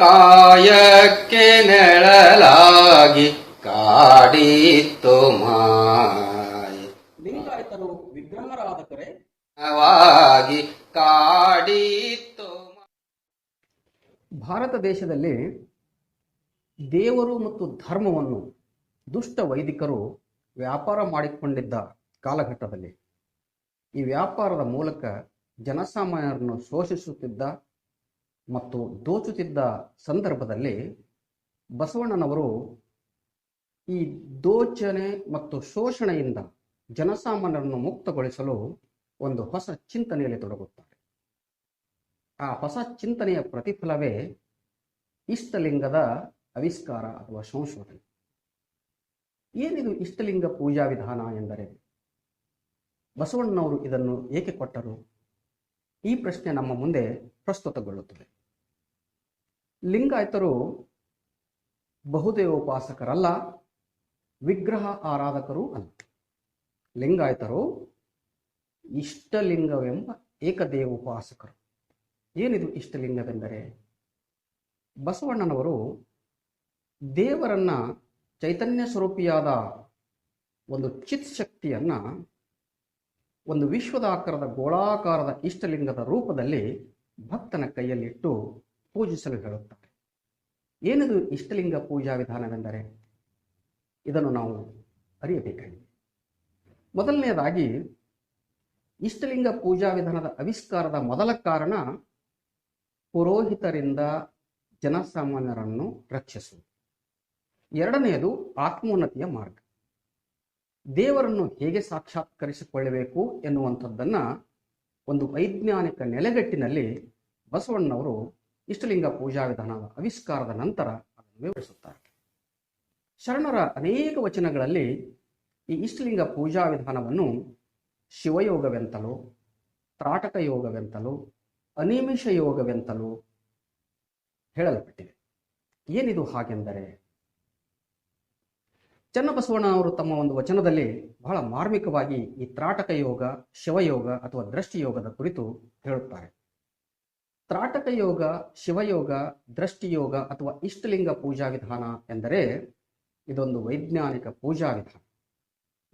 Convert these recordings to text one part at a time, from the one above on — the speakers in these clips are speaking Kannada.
ಕಾಯಕ್ಕೆ ನೆಳಲಾಗಿ ಕಾಡಿತ್ತು ಮಾಯೆ. ಲಿಂಗಾಯತರು ವಿಗ್ರಹಾರಾಧಕರೇ ವಾಗಿ ಕಾಡಿತ್ತು ಭಾರತ ದೇಶದಲ್ಲಿ ದೇವರು ಮತ್ತು ಧರ್ಮವನ್ನು ದುಷ್ಟ ವೈದಿಕರು ವ್ಯಾಪಾರ ಮಾಡಿಕೊಂಡಿದ್ದ ಕಾಲಘಟ್ಟದಲ್ಲಿ ಈ ವ್ಯಾಪಾರದ ಮೂಲಕ ಜನಸಾಮಾನ್ಯರನ್ನು ಶೋಷಿಸುತ್ತಿದ್ದ ಮತ್ತು ದೋಚುತ್ತಿದ್ದ ಸಂದರ್ಭದಲ್ಲಿ ಬಸವಣ್ಣನವರು ಈ ದೋಚನೆ ಮತ್ತು ಶೋಷಣೆಯಿಂದ ಜನಸಾಮಾನ್ಯರನ್ನು ಮುಕ್ತಗೊಳಿಸಲು ಒಂದು ಹೊಸ ಚಿಂತನೆಯಲ್ಲಿ ತೊಡಗುತ್ತಾರೆ. ಆ ಹೊಸ ಚಿಂತನೆಯ ಪ್ರತಿಫಲವೇ ಇಷ್ಟಲಿಂಗದ ಆವಿಷ್ಕಾರ ಅಥವಾ ಸಂಶೋಧನೆ. ಏನಿದು ಇಷ್ಟಲಿಂಗ ಪೂಜಾ ವಿಧಾನ ಎಂದರೆ? ಬಸವಣ್ಣನವರು ಇದನ್ನು ಏಕೆ ಕೊಟ್ಟರು? ಈ ಪ್ರಶ್ನೆ ನಮ್ಮ ಮುಂದೆ ಪ್ರಸ್ತುತಗೊಳ್ಳುತ್ತದೆ. ಲಿಂಗಾಯತರು ಬಹುದೇವೋಪಾಸಕರಲ್ಲ, ವಿಗ್ರಹ ಆರಾಧಕರು ಅಲ್ಲ. ಲಿಂಗಾಯತರು ಇಷ್ಟಲಿಂಗವೆಂಬ ಏಕದೇವೋಪಾಸಕರು. ಏನಿದು ಇಷ್ಟಲಿಂಗವೆಂದರೆ, ಬಸವಣ್ಣನವರು ದೇವರನ್ನ ಚೈತನ್ಯ ಸ್ವರೂಪಿಯಾದ ಒಂದು ಚಿತ್ ಶಕ್ತಿಯನ್ನ ಒಂದು ವಿಶ್ವದಾಕಾರದ ಗೋಳಾಕಾರದ ಇಷ್ಟಲಿಂಗದ ರೂಪದಲ್ಲಿ ಭಕ್ತನ ಕೈಯಲ್ಲಿಟ್ಟು ಪೂಜಿಸಲು ಹೇಳುತ್ತಾರೆ ಏನದು ಇಷ್ಟಲಿಂಗ ಪೂಜಾ ವಿಧಾನವೆಂದರೆ? ಇದನ್ನು ನಾವು ಅರಿಯಬೇಕಾಗಿದೆ. ಮೊದಲನೆಯದಾಗಿ, ಇಷ್ಟಲಿಂಗ ಪೂಜಾ ವಿಧಾನದ ಆವಿಷ್ಕಾರದ ಮೊದಲ ಕಾರಣ ಪುರೋಹಿತರಿಂದ ಜನಸಾಮಾನ್ಯರನ್ನು ರಕ್ಷಿಸುವುದು. ಎರಡನೆಯದು ಆತ್ಮೋನ್ನತಿಯ ಮಾರ್ಗ. ದೇವರನ್ನು ಹೇಗೆ ಸಾಕ್ಷಾತ್ಕರಿಸಿಕೊಳ್ಳಬೇಕು ಎನ್ನುವಂಥದ್ದನ್ನು ಒಂದು ವೈಜ್ಞಾನಿಕ ನೆಲೆಗಟ್ಟಿನಲ್ಲಿ ಬಸವಣ್ಣನವರು ಇಷ್ಟಲಿಂಗ ಪೂಜಾ ವಿಧಾನದ ಆವಿಷ್ಕಾರದ ನಂತರ ಅದನ್ನು ವಿವರಿಸುತ್ತಾರೆ. ಶರಣರ ಅನೇಕ ವಚನಗಳಲ್ಲಿ ಈ ಇಷ್ಟಲಿಂಗ ಪೂಜಾ ವಿಧಾನವನ್ನು ಶಿವಯೋಗವೆಂತಲೂ, ತ್ರಾಟಕ ಯೋಗವೆಂತಲೂ, ಅನಿಮಿಷ ಯೋಗವೆಂತಲೂ ಹೇಳಲ್ಪಟ್ಟಿದೆ ಏನಿದು ಹಾಗೆಂದರೆ, ಚನ್ನಬಸವಣ್ಣ ಅವರು ತಮ್ಮ ಒಂದು ವಚನದಲ್ಲಿ ಬಹಳ ಮಾರ್ಮಿಕವಾಗಿ ಈ ತ್ರಾಟಕ ಯೋಗ, ಶಿವಯೋಗ ಅಥವಾ ದೃಷ್ಟಿಯೋಗದ ಕುರಿತು ಹೇಳುತ್ತಾರೆ. ತ್ರಾಟಕ ಯೋಗ ಶಿವಯೋಗ, ದೃಷ್ಟಿಯೋಗ ಅಥವಾ ಇಷ್ಟಲಿಂಗ ಪೂಜಾ ವಿಧಾನ ಎಂದರೆ ಇದೊಂದು ವೈಜ್ಞಾನಿಕ ಪೂಜಾ ವಿಧಾನ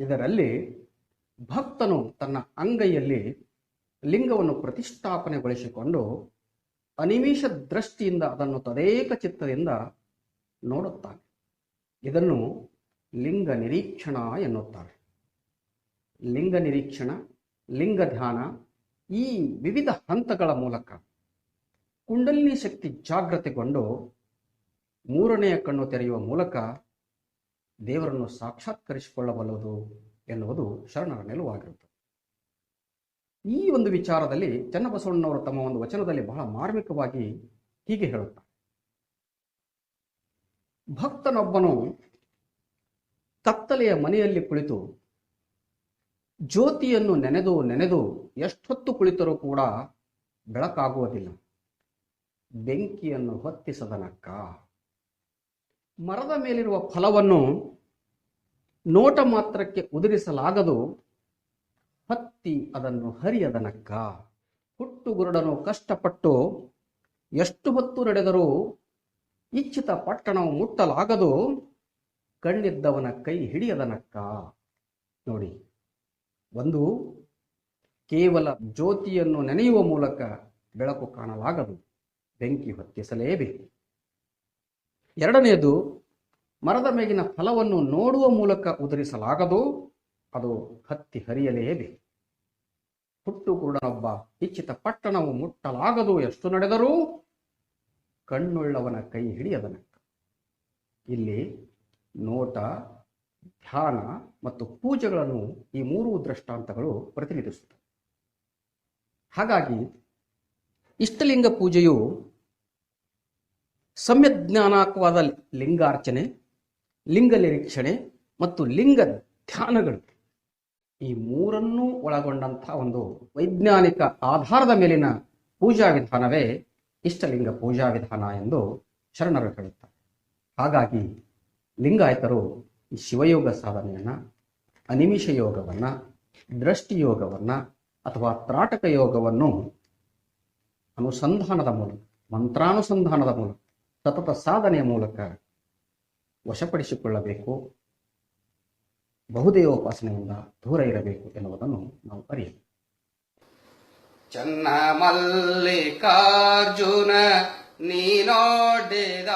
ಇದರಲ್ಲಿ ಭಕ್ತನು ತನ್ನ ಅಂಗೈಯಲ್ಲಿ ಲಿಂಗವನ್ನು ಪ್ರತಿಷ್ಠಾಪನೆಗೊಳಿಸಿಕೊಂಡು ಅನಿಮಿಷ ದೃಷ್ಟಿಯಿಂದ ಅದನ್ನು ತದೇಕ ಚಿತ್ತದಿಂದ ನೋಡುತ್ತಾನೆ. ಇದನ್ನು ಲಿಂಗ ನಿರೀಕ್ಷಣ ಎನ್ನುತ್ತಾರೆ. ಲಿಂಗ ನಿರೀಕ್ಷಣ, ಲಿಂಗ ಧ್ಯಾನ ಈ ವಿವಿಧ ಹಂತಗಳ ಮೂಲಕ ಕುಂಡಲಿನಿ ಶಕ್ತಿ ಜಾಗೃತಿಗೊಂಡು ಮೂರನೆಯ ಕಣ್ಣು ತೆರೆಯುವ ಮೂಲಕ ದೇವರನ್ನು ಸಾಕ್ಷಾತ್ಕರಿಸಿಕೊಳ್ಳಬಲ್ಲದು ಎನ್ನುವುದು ಶರಣರ ನಿಲುವಾಗಿರುತ್ತದೆ. ಈ ಒಂದು ವಿಚಾರದಲ್ಲಿ ಚನ್ನಬಸವಣ್ಣವರು ತಮ್ಮ ಒಂದು ವಚನದಲ್ಲಿ ಬಹಳ ಮಾರ್ಮಿಕವಾಗಿ ಹೀಗೆ ಹೇಳುತ್ತಾರೆ. ಭಕ್ತನೊಬ್ಬನು ಕತ್ತಲೆಯ ಮನೆಯಲ್ಲಿ ಕುಳಿತು ಜ್ಯೋತಿಯನ್ನು ನೆನೆದು ನೆನೆದು ಎಷ್ಟೊತ್ತು ಕುಳಿತರೂ ಕೂಡ ಬೆಳಕಾಗುವುದಿಲ್ಲ. ಬೆಂಕಿಯನ್ನು ಹೊತ್ತಿಸದನಕ್ಕ? ಮರದ ಮೇಲಿರುವ ಫಲವನ್ನು ನೋಟ ಮಾತ್ರಕ್ಕೆ ಉದುರಿಸಲಾಗದು, ಹತ್ತಿ ಅದನ್ನು ಹರಿಯದನಕ್ಕ? ಹುಟ್ಟುಗುರುಡನು ಕಷ್ಟಪಟ್ಟು ಎಷ್ಟು ಹೊತ್ತು ನಡೆದರೂ ಇಚ್ಛಿತ ಪಟ್ಟಣವು ಮುಟ್ಟಲಾಗದು, ಕಣ್ಣಿದ್ದವನ ಕೈ ಹಿಡಿಯದನಕ್ಕ? ನೋಡಿ, ಒಂದು ಕೇವಲ ಜ್ಯೋತಿಯನ್ನು ನೆನೆಯುವ ಮೂಲಕ ಬೆಳಕು ಕಾಣಲಾಗದು. ಬೆಂಕಿ ಹೊತ್ತಿಸಲೇಬೇಕು. ಎರಡನೆಯದು, ಮರದ ಮೇಗಿನ ಫಲವನ್ನು ನೋಡುವ ಮೂಲಕ ಉದುರಿಸಲಾಗದು ಅದು ಹತ್ತಿ ಹರಿಯಲೇಬೇಕು. ಹುಟ್ಟು ಕುರುಡನೊಬ್ಬ ಇಚ್ಛಿತ ಪಟ್ಟಣವು ಮುಟ್ಟಲಾಗದು ಎಷ್ಟು ನಡೆದರೂ ಕಣ್ಣುಳ್ಳವನ ಕೈ ಹಿಡಿಯದನಕ್ಕ ಇಲ್ಲಿ ನೋಟ, ಧ್ಯಾನ ಮತ್ತು ಪೂಜೆಗಳನ್ನು ಈ ಮೂರು ದೃಷ್ಟಾಂತಗಳು ಪ್ರತಿನಿಧಿಸುತ್ತವೆ. ಹಾಗಾಗಿ ಇಷ್ಟಲಿಂಗ ಪೂಜೆಯು ಸಮ್ಯಜ್ಞಾನಾಕವಾದ ಲಿಂಗಾರ್ಚನೆ, ಲಿಂಗ ನಿರೀಕ್ಷಣೆ ಮತ್ತು ಲಿಂಗ ಧ್ಯಾನಗಳು. ಈ ಮೂರನ್ನೂ ಒಳಗೊಂಡಂತಹ ಒಂದು ವೈಜ್ಞಾನಿಕ ಆಧಾರದ ಮೇಲಿನ ಪೂಜಾ ವಿಧಾನವೇ ಇಷ್ಟಲಿಂಗ ಪೂಜಾ ವಿಧಾನ ಎಂದು ಶರಣರು ಹೇಳುತ್ತಾರೆ. ಹಾಗಾಗಿ ಲಿಂಗಾಯತರು ಈ ಶಿವಯೋಗ ಸಾಧನೆಯನ್ನ, ಅನಿಮಿಷ ಯೋಗವನ್ನ ದೃಷ್ಟಿಯೋಗವನ್ನ ಅಥವಾ ತ್ರಾಟಕ ಯೋಗವನ್ನು ಅನುಸಂಧಾನದ ಮೂಲಕ, ಮಂತ್ರಾನುಸಂಧಾನದ ಮೂಲಕ ಸತತ ಸಾಧನೆಯ ಮೂಲಕ ವಶಪಡಿಸಿಕೊಳ್ಳಬೇಕು ಬಹುದೇವೋಪಾಸನೆಯಿಂದ ದೂರ ಇರಬೇಕು ಎನ್ನುವುದನ್ನು ನಾವು ಅರಿಯಬೇಕು. ಚನ್ನ ಮಲ್ಲಿಕಾರ್ಜುನ ನೀನೋಡಿದ